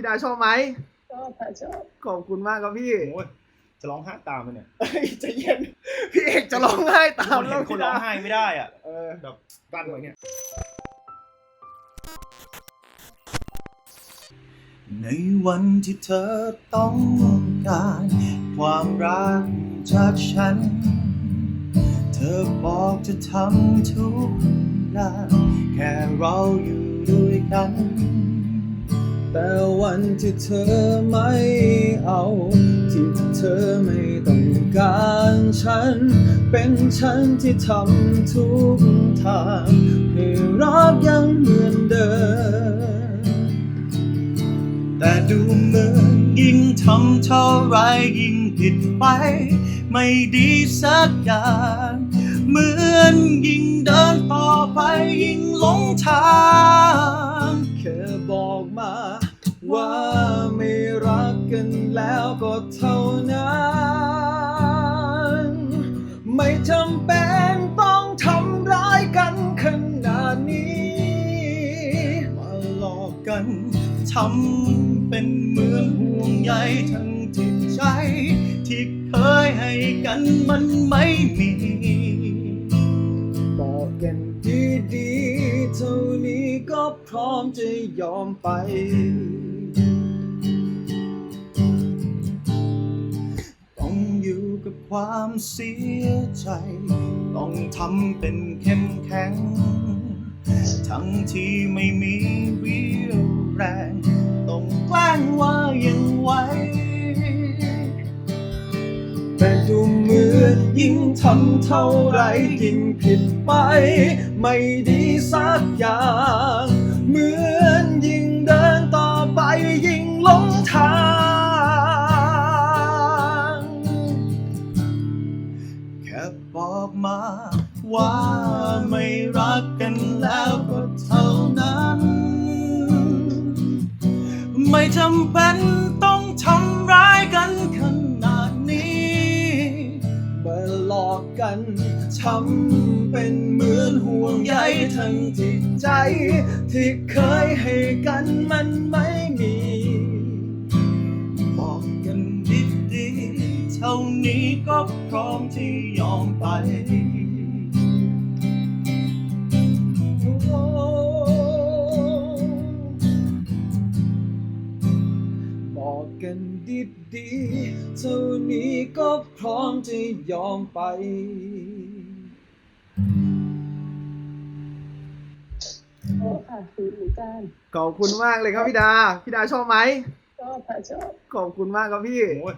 พี่ดาชอบไหมชอบค่ะชอบขอบคุณมากครับพี่โอ้ยจะร้องไห้ตามมันเนี่ยเฮ้ยใจเย็น พี่เอกจะร้องไห้ตามคนเห็นคนพี่ร้ดาองไห้ไม่ได้อะเออแบบกั้นไว้เนี่ย ในวันที่เธอต้องการความรักจากฉัน เธอบอกจะทำทุกอย่างแค่เราอยู่ด้วยกัน แต่วันที่เธอไม่เอา ที่เธอไม่ต้องการฉัน เป็นฉันที่ทำทุกทางให้รักยังเหมือนเดิม แต่ดูเหมือนยิ่งทำเท่าไรยิ่งผิดไป ไม่ดีสักอย่างเหมือนยิ่งเดินต่อไปยิ่งหลงทาง เท่านั้น ไม่จำเป็นต้องทำร้ายกันขนาดนี้ มาหลอกกันทำเป็นเหมือนห่วงใยทั้งจิตใจ ที่เคยให้กันมันไม่มีบอกกันดีๆเท่านี้ก็พร้อมจะยอมไป ความเสียใจ ต้องทำเป็นเข้มแข็ง ทั้งที่ไม่มีเรี่ยวแรง ต้องแกล้งว่ายังไหวแต่ดูเหมือนยิ่งทำเท่าไรยิ่งผิดไป ไม่ดีสักอย่าง เหมือนยิ่ง แค่บอกมาว่าไม่รักกันแล้วก็เท่านั้น ไม่จำเป็นต้องทำร้ายกันขนาดนี้มาหลอกกันทำเป็นเหมือนห่วงใยทั้งจิตใจ ที่เคยให้กันมันม ก็พร้อมที่ยอมไปโอ้บอกกันดีๆเท่านี้ก็พร้อมจะยอมไปชอบค่ะคือหรือการขอบคุณมากเลยครับพี่ดา พี่ดาชอบไหมชอบค่ะชอบ ขอบคุณมากครับพี่ โอ้ย